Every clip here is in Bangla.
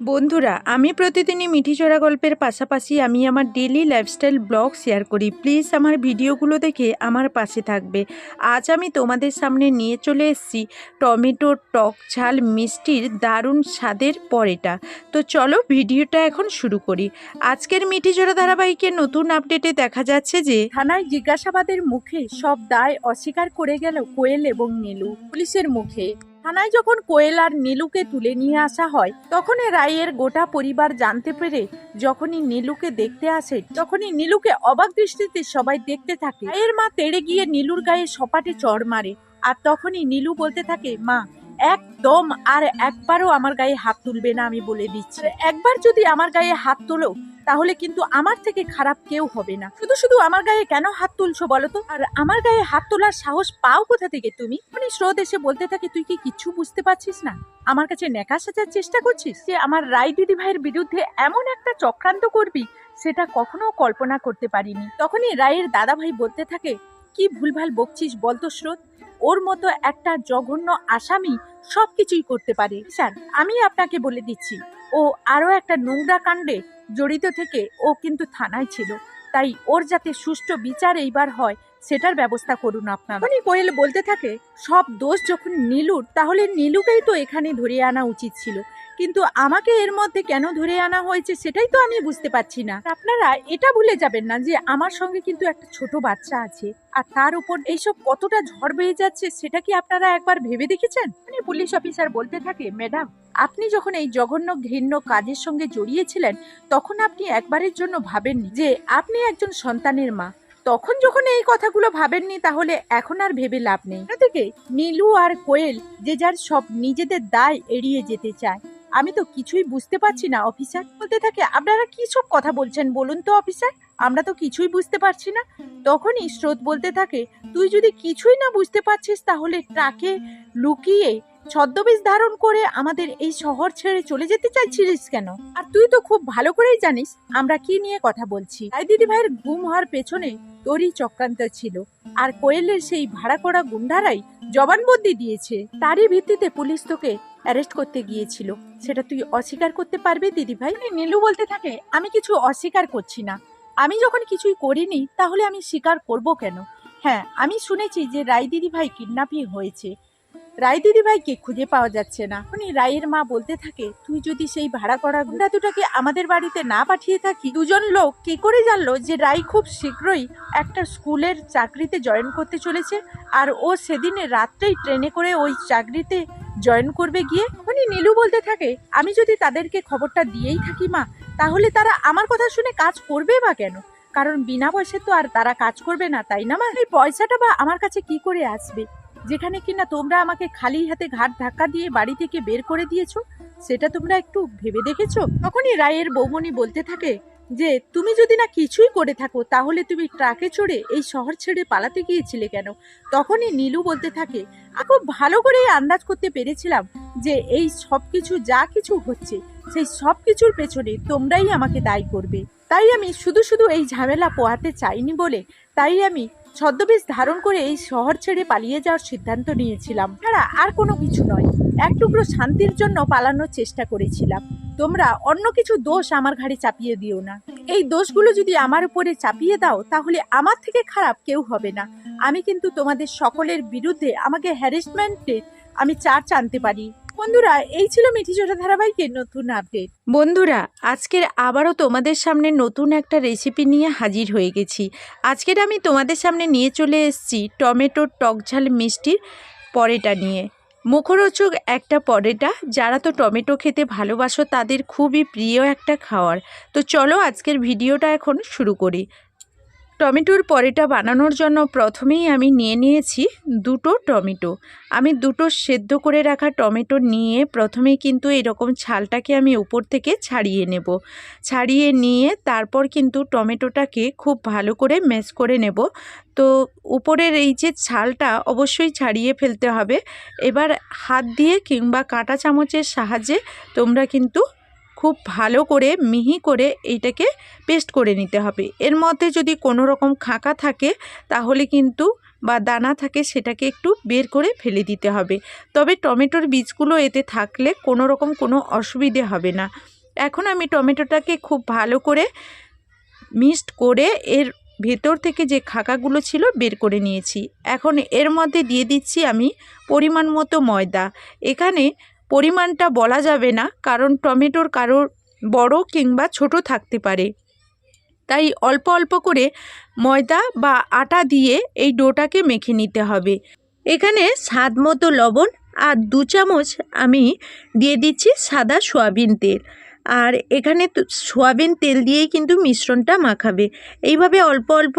বন্ধুরা, আমি প্রতিদিনই মিঠি চড়া গল্পের পাশাপাশি আমি আমার ডেলি লাইফস্টাইল ব্লগ শেয়ার করি। প্লিজ আমার ভিডিওগুলো দেখে আমার পাশে থাকবে। আজ আমি তোমাদের সামনে নিয়ে চলে এসেছি টমেটো, টক ঝাল, মিষ্টির দারুণ স্বাদের পরেটা। তো চলো ভিডিওটা এখন শুরু করি। আজকের মিঠি চড়া ধারাবাহিকের নতুন আপডেটে দেখা যাচ্ছে যে, থানায় জিজ্ঞাসাবাদের মুখে সব দায় অস্বীকার করে গেল কোয়েল এবং নীলু। পুলিশের মুখে। থানায় যখন কোয়েল আর নীলুকে তুলে নিয়ে আসা হয়, তখনই রায়ের গোটা পরিবার জানতে পেরে যখনই নীলুকে দেখতে আসে, তখনই নীলুকে অবাক দৃষ্টিতে সবাই দেখতে থাকে। রায়ের মা তেড়ে গিয়ে নীলুর গায়ে সপাটে চড় মারে আর তখনই নীলু বলতে থাকে, মা, একদম আর একবারও আমার গায়ে হাত তুলবে না আমি বলে দিচ্ছি। একবার যদি আমার গায়ে হাত তোলো তাহলে কিন্তু আমার থেকে খারাপ কেউ হবে না। শুধু শুধু আমার গায়ে কেন হাত তুলছো বলো তো? আর আমার গায়ে হাত তোলার সাহস পাও কোথা থেকে তুমি? মানে স্রোত এসে বলতে থাকে, তুই কি কিছু বুঝতে পারছিস না? আমার কাছে নেকা সাজার চেষ্টা করছিস? যে আমার রায় দিদি ভাইয়ের বিরুদ্ধে এমন একটা চক্রান্ত করবি, সেটা কখনো কল্পনা করতে পারিনি। তখনই রায়ের দাদা ভাই বলতে থাকে কি ভুলভাল বকছিস বলতো স্রোত? ওর মতো একটা জঘন্য আসামি সব কিছুই করতে পারে। স্যার, আমি আপনাকে বলে দিচ্ছি, ও আরও একটা নোংরা কাণ্ডে জড়িত থেকে ও কিন্তু থানায় ছিল। তাই ওর যাতে সুষ্ঠু বিচার এইবার হয়, সেটার ব্যবস্থা করুন আপনার। মানে কোয়েল বলতে থাকে, সব দোষ যখন নীলুর, তাহলে নীলুকেই তো এখানে ধরিয়ে আনা উচিত ছিল। কিন্তু আমাকে এর মধ্যে কেন ধরে আনা হয়েছে সেটাই তো আমি বুঝতে পারছি না। আপনারা এটা ভুলে যাবেন না যে আমার সঙ্গে কিন্তু একটা ছোট বাচ্চা আছে আর তার উপর এইসব কতটা ঝড় বেয়ে যাচ্ছে সেটা কি আপনারা একবার ভেবে দেখেছেন? মানে পুলিশ অফিসার বলতে থাকে, ম্যাডাম, আপনি যখন এই জঘন্য ঘৃণ্য কাজের সঙ্গে জড়িয়েছিলেন, তখন আপনি একবারের জন্য ভাবেননি যে আপনি একজন সন্তানের মা। তখন যখন এই কথাগুলো ভাবেননি, তাহলে এখন আর ভেবে লাভ নেই। থেকে নীলু আর কোয়েল যে যার সব নিজেদের দায় এড়িয়ে যেতে চায়। আমি তো কিছুই বুঝতে পারছি না, অফিসার বলতে থাকে, আপনারা কি সব কথা বলছেন বলুন তো অফিসার? আমরা তো কিছুই বুঝতে পারছি না। তখনই স্রোত বলতে থাকে, তুই যদি কিছুই না বুঝতে পারছিস তাহলে ট্রাকে লুকিয়ে ছদ্মবেশ ধারণ করে আমাদের এই শহর ছেড়ে চলে যেতে চাইছিলিস কেন? আর তুই তো খুব ভালো করেই জানিস আমরা কি নিয়ে কথা বলছি। তাই দিদি ভাইয়ের গুম হওয়ার পেছনে তোরই চক্রান্ত ছিল। আর কোয়েলের সেই ভাড়া করা গুন্ডারাই জবানবন্দি দিয়েছে। তারই ভিত্তিতে পুলিশ তোকে অ্যারেস্ট করতে গিয়েছিল। সেটা তুই অস্বীকার করতে পারবি দিদি ভাই? নীলু বলতে থাকে, আমি কিছু অস্বীকার করছি না। আমি যখন কিছুই করিনি, তাহলে আমি স্বীকার করব কেন? হ্যাঁ আমি শুনেছি যে রায় দিদি ভাই কিডন্যাপই হয়েছে। রায় দিদি ভাইকে খুঁজে পাওয়া যাচ্ছে না। উনি রায়ের মা বলতে থাকে, তুই যদি সেই ভাড়া করা গুন্ডা দুটাকে আমাদের বাড়িতে না পাঠিয়ে থাকি, দুজন লোক কি করে জানলো যে রায় খুব শীঘ্রই একটা স্কুলের চাকরিতে জয়েন করতে চলেছে আর ও সেদিনে রাত্রেই ট্রেনে করে ওই চাকরিতে জয়েন করবে গিয়ে? উনি নীলু বলতে থাকে, আমি যদি তাদেরকে খবরটা দিয়েই থাকি মা, তাহলে তারা আমার কথা শুনে কাজ করবে বা কেন? কারণ বিনা পয়সা তো আর তারা কাজ করবে না, তাই না মা? এই পয়সাটা বা আমার কাছে কি করে আসবে? যেখানে কিনা তোমরা আমাকে খালি হাতে ঘাট ধাক্কা দিয়ে বাড়ি থেকে বের করে দিয়েছ, সেটা তোমরা একটু ভেবে দেখেছ? তখনই রায়ের বৌমনি বলতে থাকে যে, তুমি যদি না কিছুই করে থাকো, তাহলে তুমি ট্রাকে চড়ে এই শহর ছেড়ে পালাতে গিয়েছিলে কেন? তখনই নীলু বলতে থাকে খুব ভালো করেই আন্দাজ করতে পেরেছিলাম যে, এই সব কিছু যা কিছু হচ্ছে, সেই সব কিছুর পেছনে তোমরাই আমাকে দায়ী করবে। তাই আমি শুধু শুধু এই ঝামেলা পোহাতে চাইনি বলে, তাই আমি ছদ্মবেশ ধারণ করে এই শহর ছেড়ে পালিয়ে যাওয়ার সিদ্ধান্ত নিয়েছিলাম। ছাড়া আর কোনো কিছু নয়। এক টুকরো শান্তির জন্য পালানোর চেষ্টা করেছিলাম। তোমরা অন্য কিছু দোষ আমার ঘাড়ে চাপিয়ে দিও না। এই দোষগুলো যদি আমার উপরে চাপিয়ে দাও, তাহলে আমার থেকে খারাপ কেউ হবে না। আমি কিন্তু তোমাদের সকলের বিরুদ্ধে আমাকে হ্যারাসমেন্টে আমি চার্জ আনতে পারি। বন্ধুরা, এই ছিল মিঠি চোটা ধারাবাহিকের নতুন আপডেট। বন্ধুরা, আজকের আবারও তোমাদের সামনে নতুন একটা রেসিপি নিয়ে হাজির হয়ে গেছি। আজকের আমি তোমাদের সামনে নিয়ে চলে এসেছি টমেটোর টকঝাল মিষ্টির পরেটা নিয়ে। মুখরোচক একটা পরেটা, যারা তো টমেটো খেতে ভালোবাসো, তাদের খুবই প্রিয় একটা খাওয়ার। তো চলো আজকের ভিডিওটা এখন শুরু করি। টমেটোর পরেটা বানানোর জন্য প্রথমেই আমি নিয়ে নিয়েছি দুটো টমেটো। আমি দুটো সেদ্ধ করে রাখা টমেটো নিয়ে প্রথমেই কিন্তু এরকম ছালটাকে আমি উপর থেকে ছাড়িয়ে নেব। ছাড়িয়ে নিয়ে তারপর কিন্তু টমেটোটাকে খুব ভালো করে ম্যাশ করে নেব। তো উপরের এই যে ছালটা অবশ্যই ছাড়িয়ে ফেলতে হবে। এবার হাত দিয়ে কিংবা কাঁটা চামচের সাহায্যে তোমরা কিন্তু খুব ভালো করে, মিহি করে এইটাকে পেস্ট করে নিতে হবে। এর মধ্যে যদি কোনো রকম খাঁকা থাকে, তাহলে কিন্তু বা দানা থাকে, সেটাকে একটু বের করে ফেলে দিতে হবে। তবে টমেটোর বীজগুলো এতে থাকলে কোনো রকম কোনো অসুবিধে হবে না। এখন আমি টমেটোটাকে খুব ভালো করে মিক্সড করে এর ভেতর থেকে যে খাকাগুলো ছিল বের করে নিয়েছি। এখন এর মধ্যে দিয়ে দিচ্ছি আমি পরিমাণ মতো ময়দা। এখানে পরিমাণটা বলা যাবে না, কারণ টমেটোর কারোর বড় কিংবা ছোট থাকতে পারে। তাই অল্প অল্প করে ময়দা বা আটা দিয়ে এই ডোটাকে মেখে নিতে হবে। এখানে স্বাদ মতো লবণ আর দু চামচ আমি দিয়ে দিচ্ছি সাদা সয়াবিন তেল। আর এখানে সয়াবিন তেল দিয়েই কিন্তু মিশ্রণটা মাখাবে। এইভাবে অল্প অল্প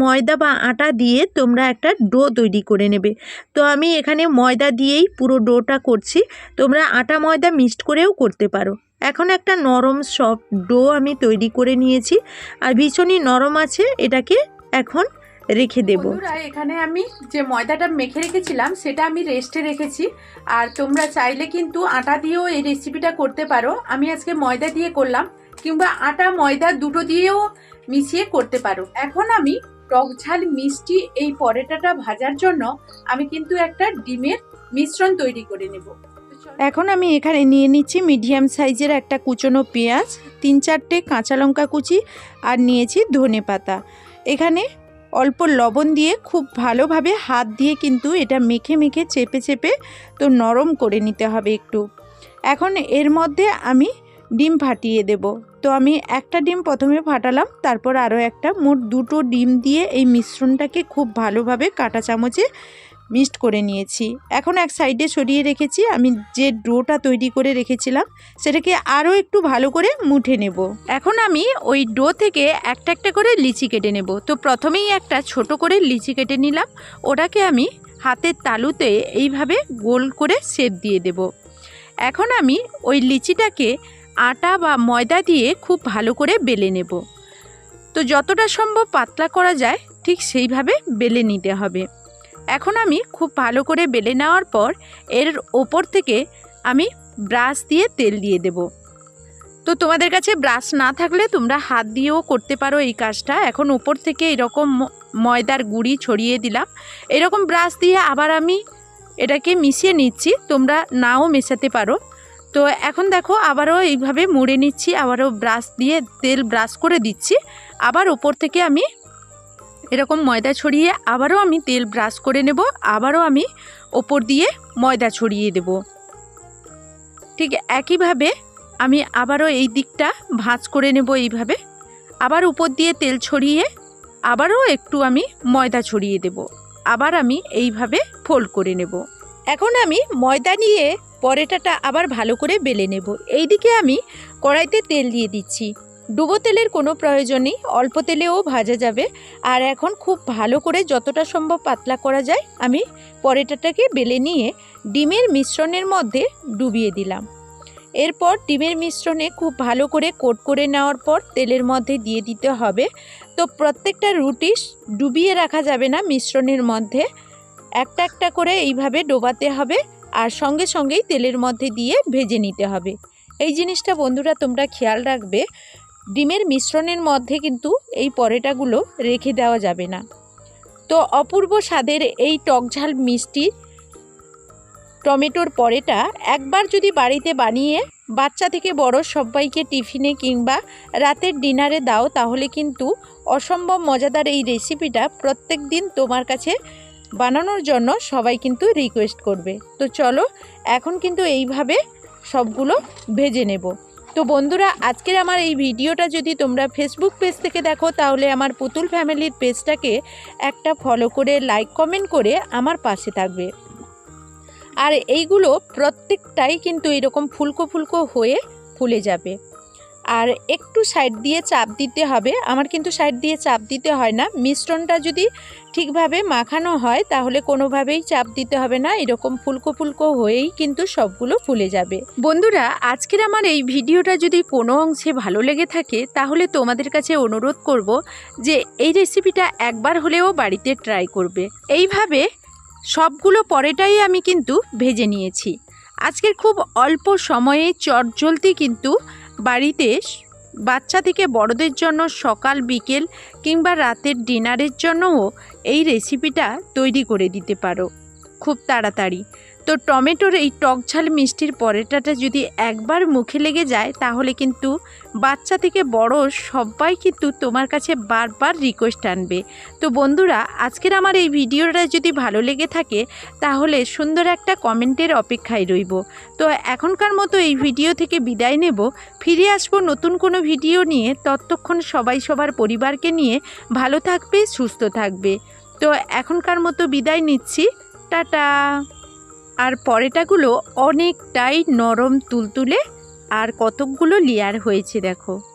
ময়দা বা আটা দিয়ে তোমরা একটা ডো তৈরি করে নেবে। তো আমি এখানে ময়দা দিয়েই পুরো ডোটা করছি। তোমরা আটা ময়দা মিক্সড করেও করতে পারো। এখন একটা নরম সফট ডো আমি তৈরি করে নিয়েছি। আর ভীষণই নরম আছে, এটাকে এখন রেখে দেব। এখানে আমি যে ময়দাটা মেখে রেখেছিলাম, সেটা আমি রেস্টে রেখেছি। আর তোমরা চাইলে কিন্তু আটা দিয়েও এই রেসিপিটা করতে পারো। আমি আজকে ময়দা দিয়ে করলাম, কিংবা আটা, ময়দা দুটো দিয়েও মিশিয়ে করতে পারো। এখন আমি টক ঝাল মিষ্টি এই পরোটাটা ভাজার জন্য আমি কিন্তু একটা ডিমের মিশ্রণ তৈরি করে নেব। এখন আমি এখানে নিয়ে নিচ্ছি মিডিয়াম সাইজের একটা কুচনো পেঁয়াজ, তিন চারটে কাঁচা লঙ্কা কুচি আর নিয়েছি ধনে পাতা। এখানে অল্প লবণ দিয়ে খুব ভালোভাবে হাত দিয়ে কিন্তু এটা মেখে মেখে চেপে চেপে তো নরম করে নিতে হবে একটু। এখন এর মধ্যে আমি ডিম ফাটিয়ে দেব। তো আমি একটা ডিম প্রথমে ফাটালাম, তারপর আরও একটা। মোট দুটো ডিম দিয়ে এই মিশ্রণটাকে খুব ভালোভাবে কাঁটা চামচে মিক্সড করে নিয়েছি। এখন এক সাইডে সরিয়ে রেখেছি। আমি যে ডোটা তৈরি করে রেখেছিলাম, সেটাকে আরও একটু ভালো করে মুঠে নেব। এখন আমি ওই ডো থেকে একটা একটা করে লিচি কেটে নেব। তো প্রথমেই একটা ছোট করে লিচি কেটে নিলাম। ওটাকে আমি হাতের তালুতে এইভাবে গোল করে শেপ দিয়ে দেব। এখন আমি ওই লিচিটাকে আটা বা ময়দা দিয়ে খুব ভালো করে বেলে নেব। তো যতটা সম্ভব পাতলা করা যায়, ঠিক সেইভাবে বেলে নিতে হবে। এখন আমি খুব ভালো করে বেলে নেওয়ার পর, এর ওপর থেকে আমি ব্রাশ দিয়ে তেল দিয়ে দেব। তো তোমাদের কাছে ব্রাশ না থাকলে তোমরা হাত দিয়েও করতে পারো এই কাজটা। এখন ওপর থেকে এরকম ময়দার গুঁড়ি ছড়িয়ে দিলাম। এরকম ব্রাশ দিয়ে আবার আমি এটাকে মিশিয়ে নিচ্ছি। তোমরা নাও মেশাতে পারো। তো এখন দেখো আবারও এইভাবে মুড়ে নিচ্ছি, আবারও ব্রাশ দিয়ে তেল ব্রাশ করে দিচ্ছি। আবার ওপর থেকে আমি এরকম ময়দা ছড়িয়ে আবারও আমি তেল ব্রাশ করে নেব, আবারও আমি ওপর দিয়ে ময়দা ছড়িয়ে দেব। ঠিক একইভাবে আমি আবারও এই দিকটা ভাঁজ করে নেব এইভাবে। আবার উপর দিয়ে তেল ছড়িয়ে আবারও একটু আমি ময়দা ছড়িয়ে দেব। আবার আমি এইভাবে ফোল্ড করে নেব। এখন আমি ময়দা নিয়ে পরেটাটা আবার ভালো করে বেলে নেব। এইদিকে আমি কড়াইতে তেল দিয়ে দিচ্ছি। ডুবো তেলের কোনো প্রয়োজন নেই, অল্প তেলেও ভাজা যাবে। আর এখন খুব ভালো করে যতটা সম্ভব পাতলা করা যায়, আমি পরেটাটাকে বেলে নিয়ে ডিমের মিশ্রণের মধ্যে ডুবিয়ে দিলাম। এরপর ডিমের মিশ্রণে খুব ভালো করে কোট করে নেওয়ার পর তেলের মধ্যে দিয়ে দিতে হবে। তো প্রত্যেকটা রুটি ডুবিয়ে রাখা যাবে না মিশ্রণের মধ্যে। একটা একটা করে এইভাবে ডোবাতে হবে আর সঙ্গে সঙ্গেই তেলের মধ্যে দিয়ে ভেজে নিতে হবে। এই জিনিসটা বন্ধুরা তোমরা খেয়াল রাখবে, ডিমের মিশ্রণের মধ্যে কিন্তু এই পরোটাগুলো রেখে দেওয়া যাবে না। তো অপূর্ব স্বাদের এই টকঝাল মিষ্টি টমেটোর পরেটা একবার যদি বাড়িতে বানিয়ে বাচ্চা থেকে বড় সবাইকে টিফিনে কিংবা রাতের ডিনারে দাও, তাহলে কিন্তু অসম্ভব মজাদার এই রেসিপিটা প্রত্যেক দিন তোমার কাছে বানানোর জন্য সবাই কিন্তু রিকোয়েস্ট করবে। তো চলো, এখন কিন্তু এইভাবে সবগুলো ভেজে নেব। তো বন্ধুরা, আজকের আমার এই ভিডিওটা যদি তোমরা ফেসবুক পেজ থেকে দেখো, তাহলে আমার পুতুল ফ্যামিলির পেজটাকে একটা ফলো করে লাইক কমেন্ট করে আমার পাশে থাকবে। আর এইগুলো প্রত্যেকটাই কিন্তু এরকম ফুলকো ফুলকো হয়ে ফুলে যাবে। আর একটু সাইড দিয়ে চাপ দিতে হবে। আমার কিন্তু সাইড দিয়ে চাপ দিতে হয় না। মিশ্রণটা যদি ঠিকভাবে মাখানো হয়, তাহলে কোনোভাবেই চাপ দিতে হবে না। এরকম ফুলকো ফুলকো হয়েই কিন্তু সবগুলো ফুলে যাবে। বন্ধুরা, আজকের আমার এই ভিডিওটা যদি কোনো অংশে ভালো লেগে থাকে, তাহলে তোমাদের কাছে অনুরোধ করব যে এই রেসিপিটা একবার হলেও বাড়িতে ট্রাই করবে। এইভাবে সবগুলো পরেটাই আমি কিন্তু ভেজে নিয়েছি। আজকের খুব অল্প সময়ে চটজলদি কিন্তু বাড়িতে বাচ্চা থেকে বড়দের জন্য সকাল, বিকেল কিংবা রাতের ডিনারের জন্যও এই রেসিপিটা তৈরি করে দিতে পারো। খুব তাড়াতাড়ি। তো টমেটোর এই টক ঝাল মিষ্টির পরোটাটা যদি একবার মুখে লেগে যায়, তাহলে কিন্তু বাচ্চা থেকে বড় সবাই কিন্তু তোমার কাছে বারবার রিকোয়েস্ট আনবে। তো বন্ধুরা, আজকের আমার এই ভিডিওটা যদি ভালো লেগে থাকে, তাহলে সুন্দর একটা কমেন্টের অপেক্ষায় রইব। তো এখনকার মতো এই ভিডিও থেকে বিদায় নেব। ফিরে আসব নতুন কোনো ভিডিও নিয়ে। ততক্ষণ সবাই সবার পরিবারকে নিয়ে ভালো থাকবে, সুস্থ থাকবে। তো এখনকার মতো বিদায় নিচ্ছি। টাটা! আর পরেটাগুলো অনেকটাই নরম তুলতুলে আর কতকগুলো লেয়ার হয়েছে দেখো।